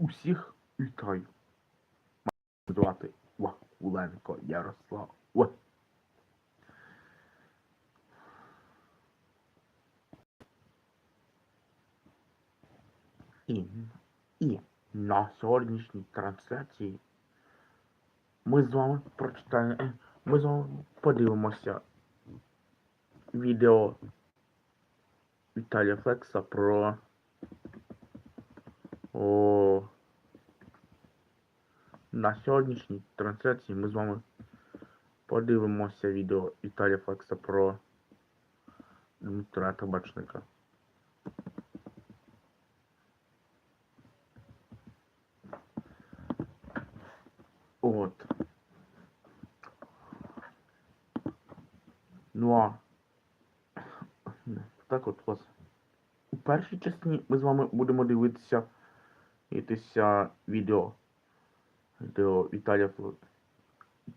Усіх вітаю. Мене звати Вахуленко Ярослав. І, і на сьогоднішній трансляції ми з вами прочитаємо, е, ми з вами подивимося відео Віталія Флекса про... О, На сьогоднішній трансляції ми з вами подивимося відео Італія Флекса про Дмитра Табачника. От. Ну а так от у вас. У першій частині ми з вами будемо дивитися дивитися відео до Віталія Флекса.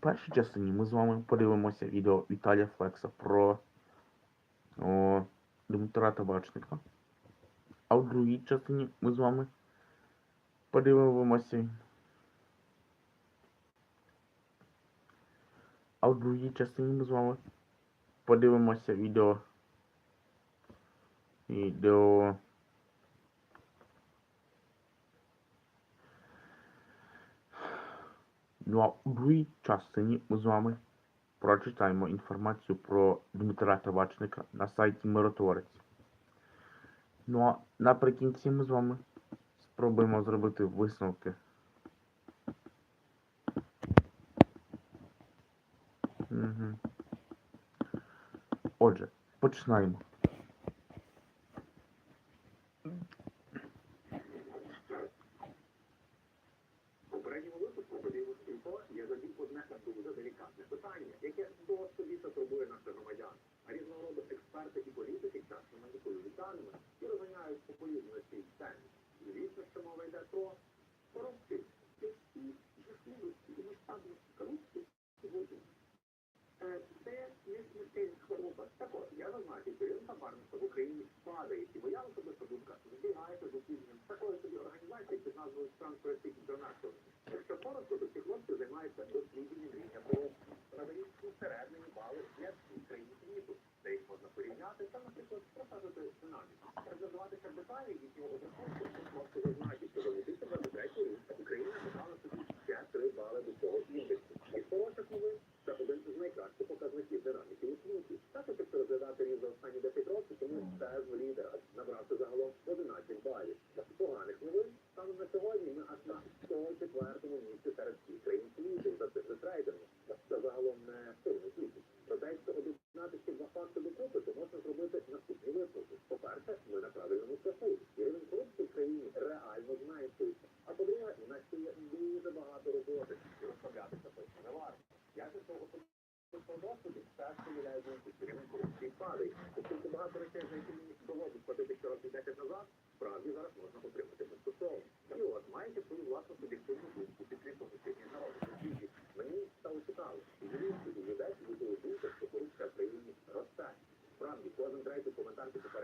Перші першій частині ми з вами подивимося відео Віталія Флекса про о, Дмитра Табачника. А в другій частині ми з вами подивимося. А в другій частині ми з вами подивимося відео. Відео Ну а у другій частині ми з вами прочитаємо інформацію про Дмитра Табачника на сайті Миротворець. Ну а наприкінці ми з вами спробуємо зробити висновки. Угу. Отже, починаємо.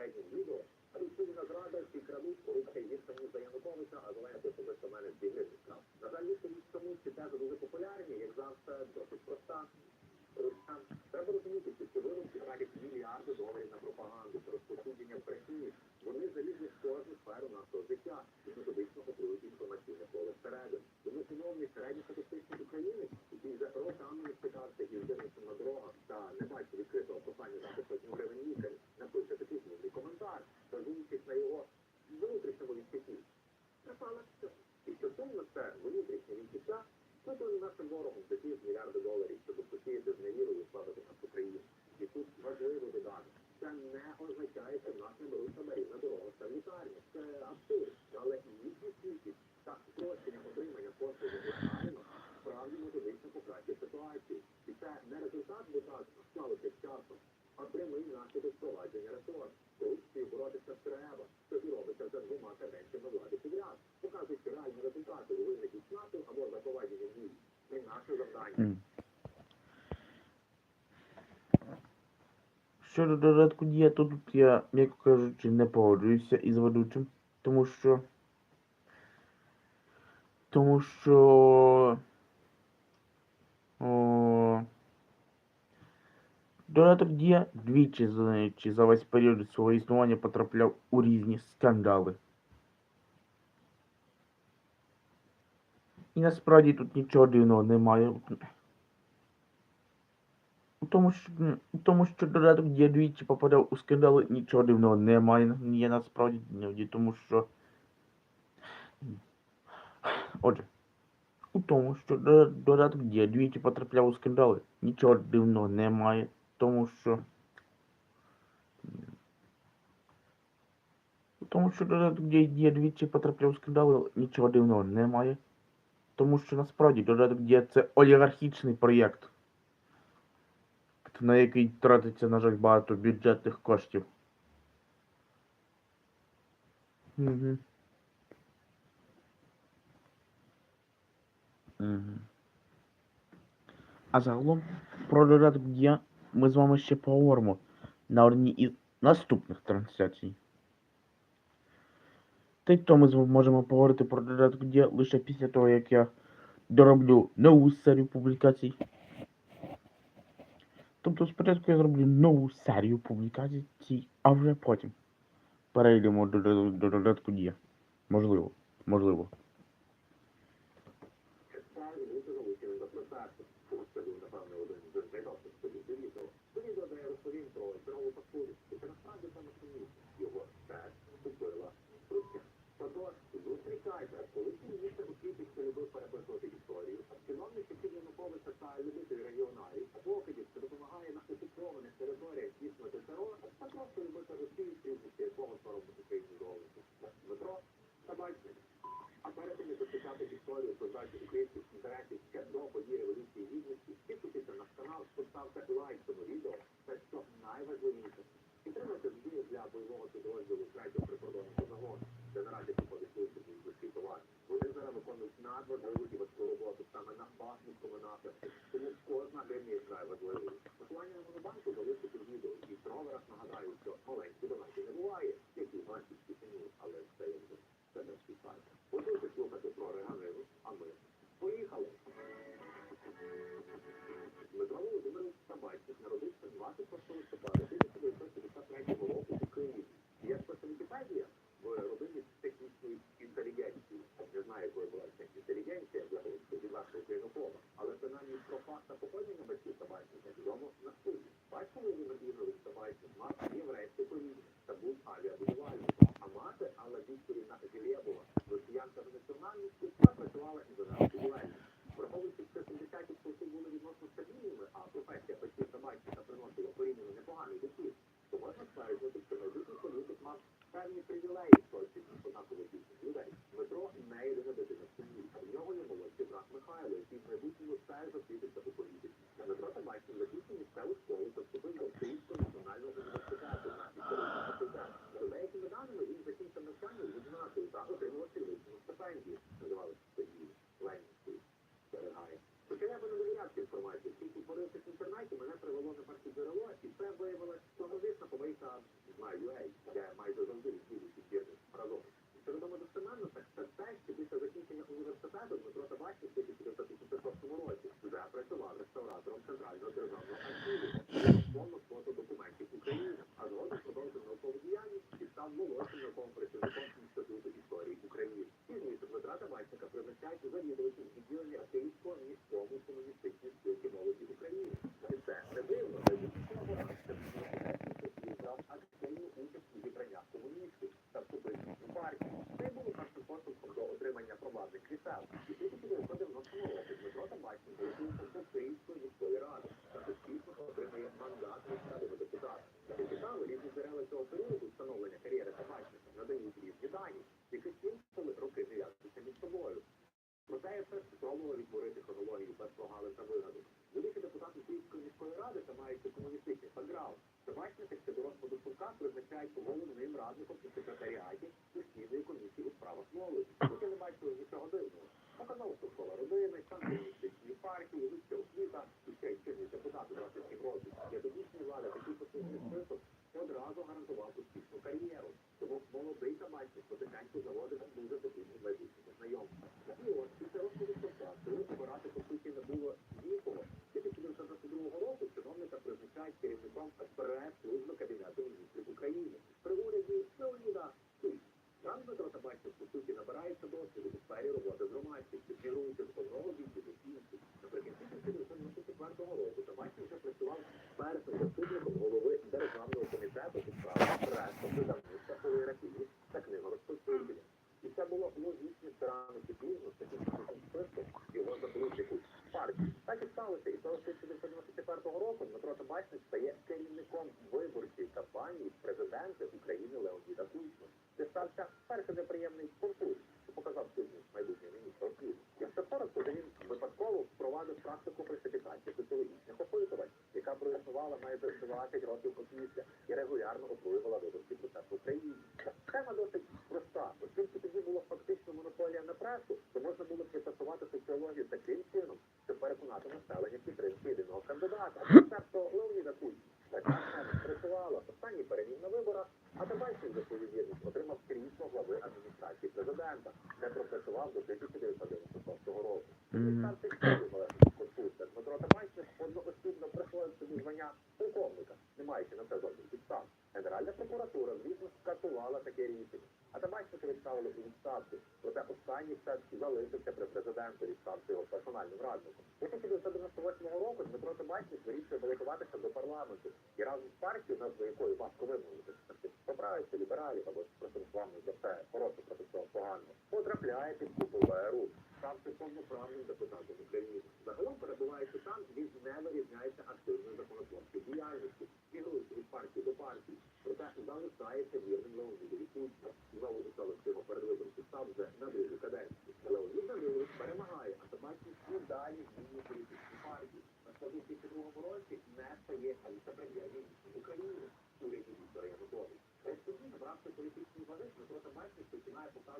what I can do. одиниця покращує ситуацію. І це не результат мутації сталося з часом, а прямий наслідок впровадження реформ. Корупцію боротися треба, що і робиться за двома каденціями влади підряд. Показують реальні результати у вигляді снату або запровадження дій. Це наше завдання. Щодо додатку дієту, тут я, як кажучи, не погоджуюся із ведучим, тому що тому що Донатор Дія двічі за весь період свого існування потрапляв у різні скандали. І насправді тут нічого дивного немає. У тому, що, у тому, що додаток Дія двічі попадав у скандали, нічого дивного немає. Я насправді, не тому що. Отже у тому, що додаток Дія двічі потрапляв у скандали. Нічого дивного немає, тому що. У Тому що додаток Дія двічі потрапляв у скандали, нічого дивного немає. Тому що насправді додаток Дія це олігархічний проєкт, на який тратиться, на жаль, багато бюджетних коштів. Угу. А загалом про додаток Дія ми з вами ще поговоримо на одній із наступних трансляцій. Та й то ми можемо поговорити про додаток Дія лише після того, як я дороблю нову серію публікацій. Тобто спочатку я зроблю нову серію публікацій, а вже потім перейдемо до додатку Дія. Можливо, можливо. року Дмитро Табачник стає керівником виборчої кампанії президента України Леоніда Кучми. Це стався перший неприємний курс поставили у відставці. Проте останній все-таки залишився при президентові, ставши його персональним радником. 1998 року Дмитро Тимачник вирішує балотуватися до парламенту і разом з партією, назву якої важко вимовити, поправиться лібералів або з проти за все, хороше проти цього поганого, потрапляє під купу ВРУ став повноправним депутатом України. Загалом перебуваючи там, він не вирізняється активною законотворчою діяльністю. Він від партії до партії. Проте залишається вірним Леоніду Кучма. Леоніду Колективу передвиборчий став вже на другій каденції. Леонід Данилович перемагає, а собаки і далі змінює політичні партії. На 2002 році не стає віце-прем'єр-міністром України. Уряді Віктора Януковича. Республіка брав політичні ваги, що проти починає показувати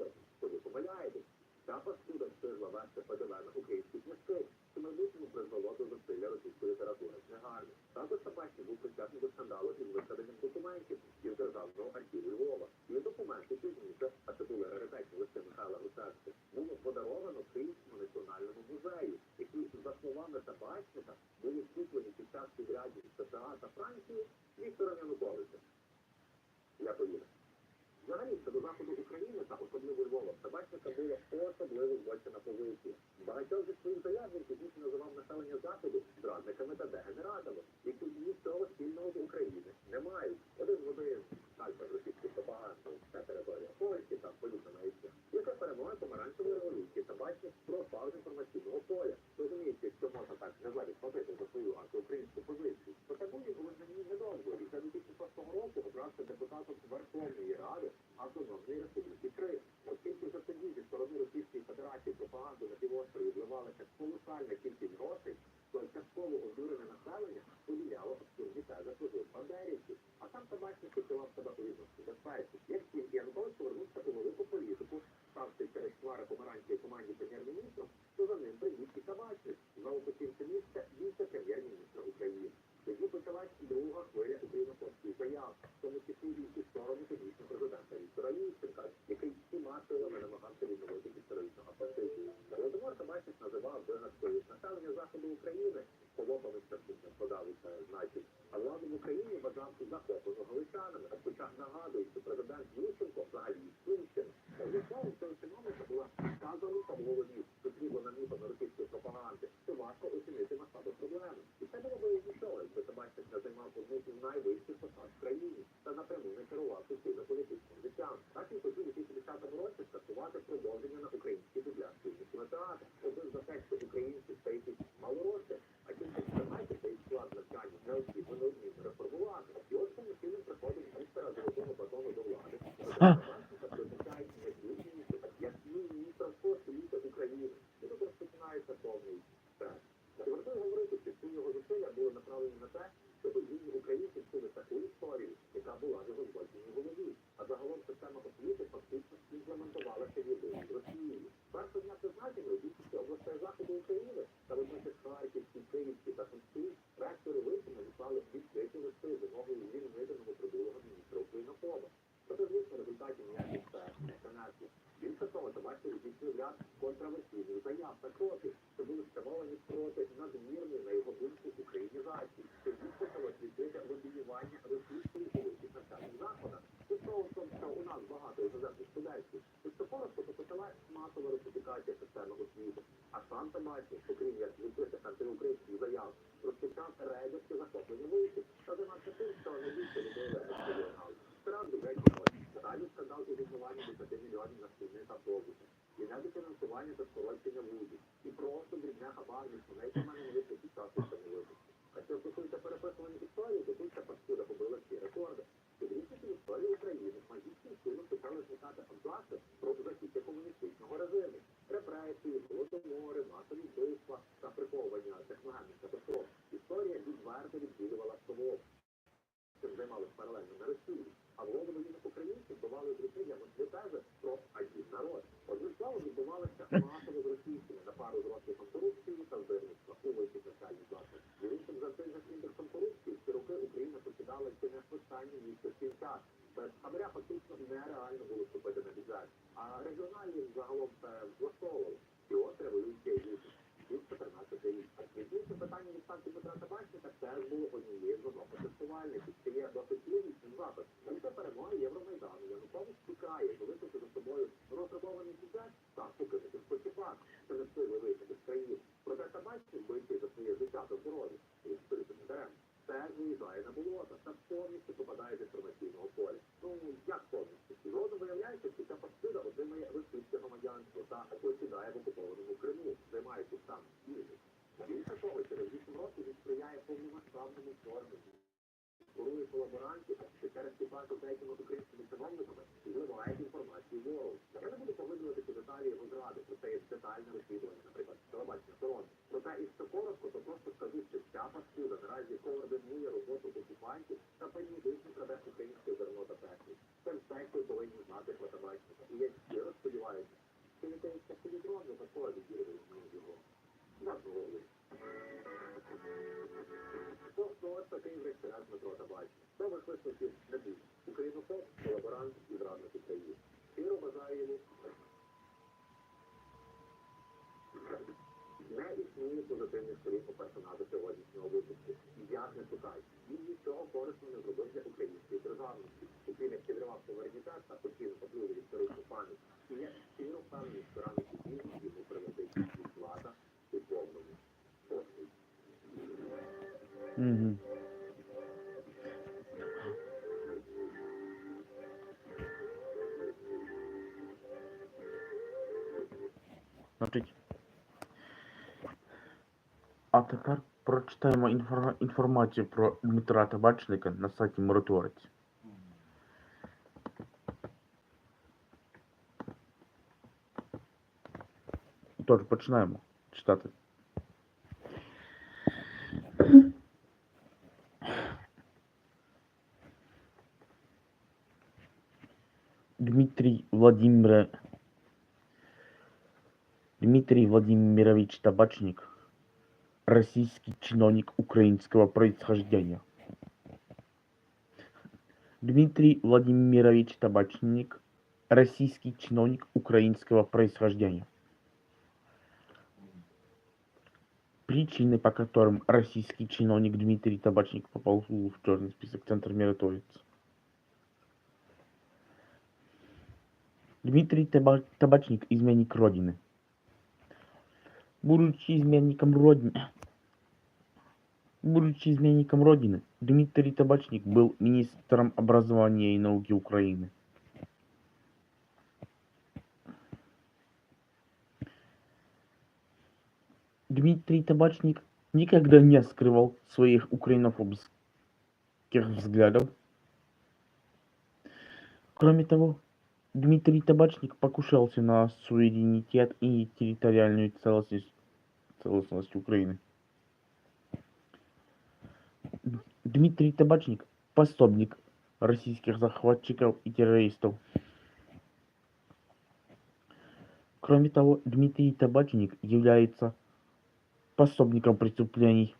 provavelmente organizzazione si può poi, questo mi dice che А сам табачник, окрім як відкритих антиукраїнських в хабаря фактично нереально було вступити на бюджет. А регіональні загалом це влаштовували. І от революція гідності. Тут 14 рік. Відповідне питання від станції Петра Табачника теж було однією з одного тестувальників. Це є досить логічним запит. Після перемоги Євромайдану Янукович тікає, залишивши за собою розрахований бюджет та покинути спочіпак. Це не встигли виїхати з країни. Проте Табачник боїться за своє життя та здоров'я. І спирити не даремно. Теж виїжджає на болото та повністю попадає з інформаційного поля. Ну, як повністю? Згодом виявляється, що ця паскуда отримає російське громадянство та посідає в окупованому Криму, займаючись там бізнесом. Більше того, через 8 років він сприяє повномасштабному вторгненню. Корує колаборантів, що через співпрацю з деякими українськими чиновниками зливає інформацію ворогу. Я не буду поглиблювати ці деталі його зради, про це є детальне розслідування, наприклад, телебачення сторон. Проте, якщо коротко, то просто скажу, що ця паскуда наразі координує роботу окупантів та періодично краде українське зерно та. Це все, що повинні знати про. І я щиро сподіваюся, що якийсь полідрон не такої відірве його. На. Тобто ось такий врешті-решт Дмитро Табачний? Хто ваш висновків не був? Українофоб, колаборант і зрадник України. Іро бажає йому не існує позитивних сторін у персонажа сьогоднішнього А тепер прочитаємо інфор... інформацію про Дмитра Табачника на сайті Миротворець. Тож, починаємо читати. Дмитрий Владимир... Дмитрий Владимирович Табачник, российский чиновник украинского происхождения. Дмитрий Владимирович Табачник, российский чиновник украинского происхождения. Причины, по которым российский чиновник Дмитрий Табачник попал в черный список Центра Миротворец. Дмитрий Таба- Табачник – изменник Родины. Будучи изменником Родины, будучи изменником Родины, Дмитрий Табачник был министром образования и науки Украины. Дмитрий Табачник никогда не скрывал своих украинофобских взглядов. Кроме того, Дмитрий Табачник покушался на суверенитет и территориальную целостность, целостность Украины. Дмитрий Табачник – пособник российских захватчиков и террористов. Кроме того, Дмитрий Табачник является пособником преступлений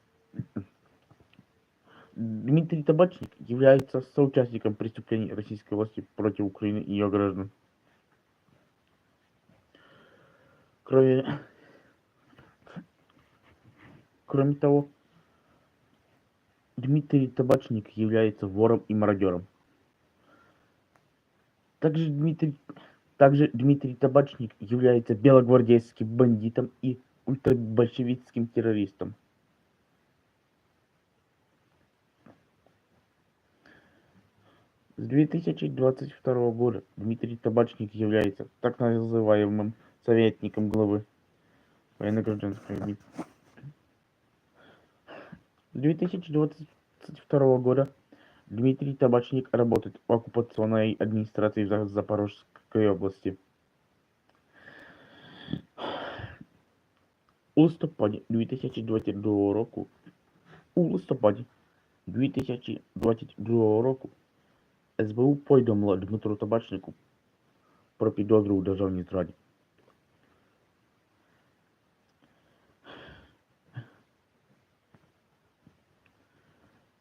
Дмитрий Табачник является соучастником преступлений российской власти против Украины и ее граждан. Кроме, кроме того, Дмитрий Табачник является вором и мародером. Также Дмитрий, также Дмитрий Табачник является белогвардейским бандитом и ультрабольшевистским террористом. С 2022 года Дмитрий Табачник является так называемым советником главы военно-гражданской войны. С 2022 года Дмитрий Табачник работает в оккупационной администрации в За- Запорожской области. У листопаді 2022 року у листопаді 2022 року СБУ повідомила Дмитру Табачнику про підозру у державній зраді.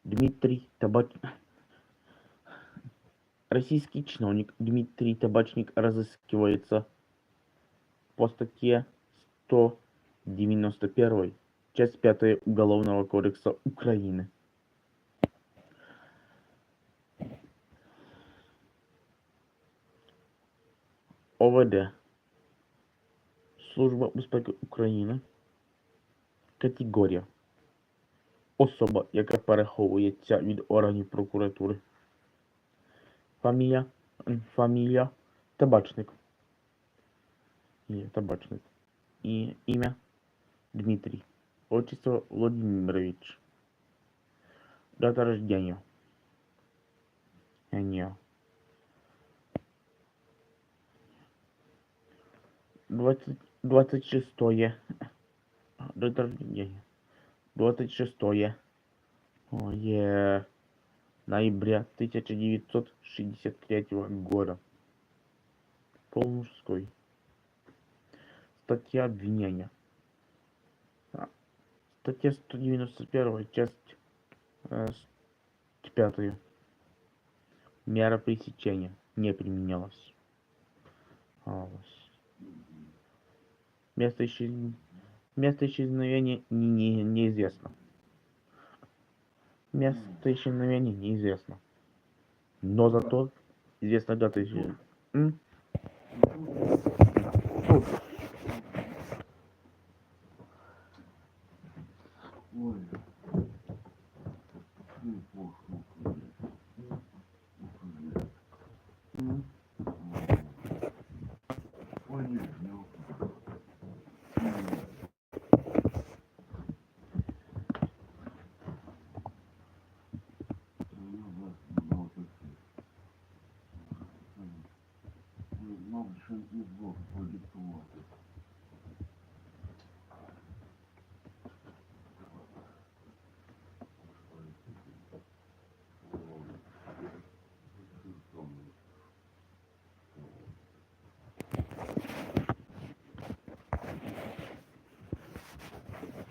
Дмитрий Табачник... Российский чиновник Дмитрий Табачник разыскивается по статье 191, часть 5 Уголовного кодекса Украины. ОВД. Служба безпеки України. Категорія. Особа, яка переховується від органів прокуратури. Фамілія. Фамілія. Табачник. Є табачник. І ім'я Дмитрий. Отчество Владимирович. Дата рождения. Ні. 20, 26 дата рождения. 26 ой, ноября 1963 года. Пол мужской. Статья обвинения. А, Статья 191, часть э, 5. Мера пресечения не применялась. Место, исчез- Место исчезновения не- не- неизвестно. Место исчезновения неизвестно. Но зато известна дата исчезновения. Продиктувати.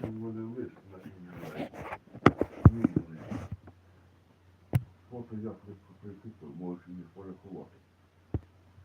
Вони лист на ім'я. Фото я прикріпив, можеш їх порахувати.